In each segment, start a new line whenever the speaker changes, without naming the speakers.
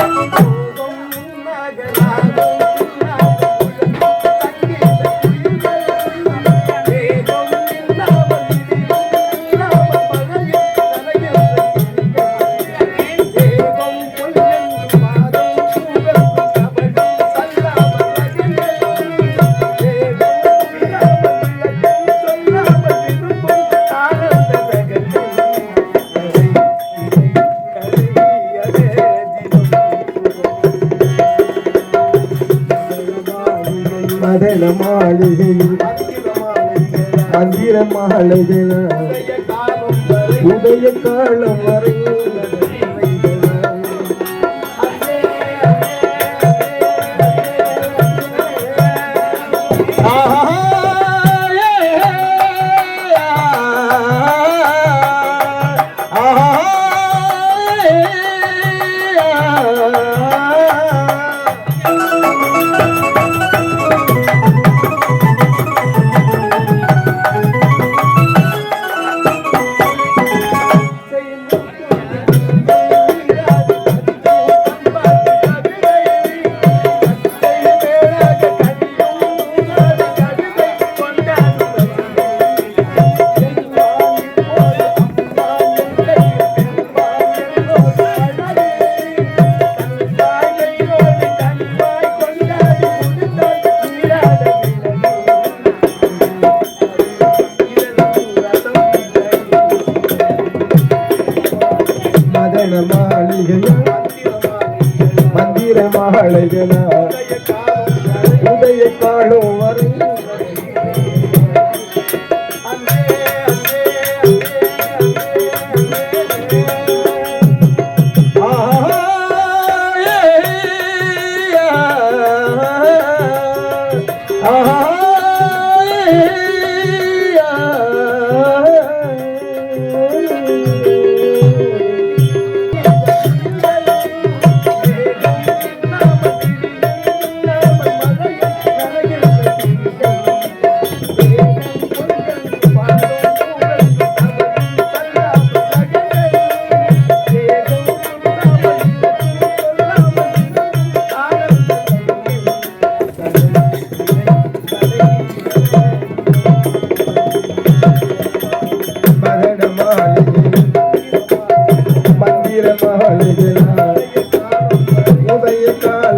Thank you. மதன மாளிகையில் மந்திர மாலைகள் உதய காலம் வரை Thank you. மந்திர மாலைகள் உதய காலம் வரை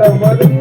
காலம் வரும்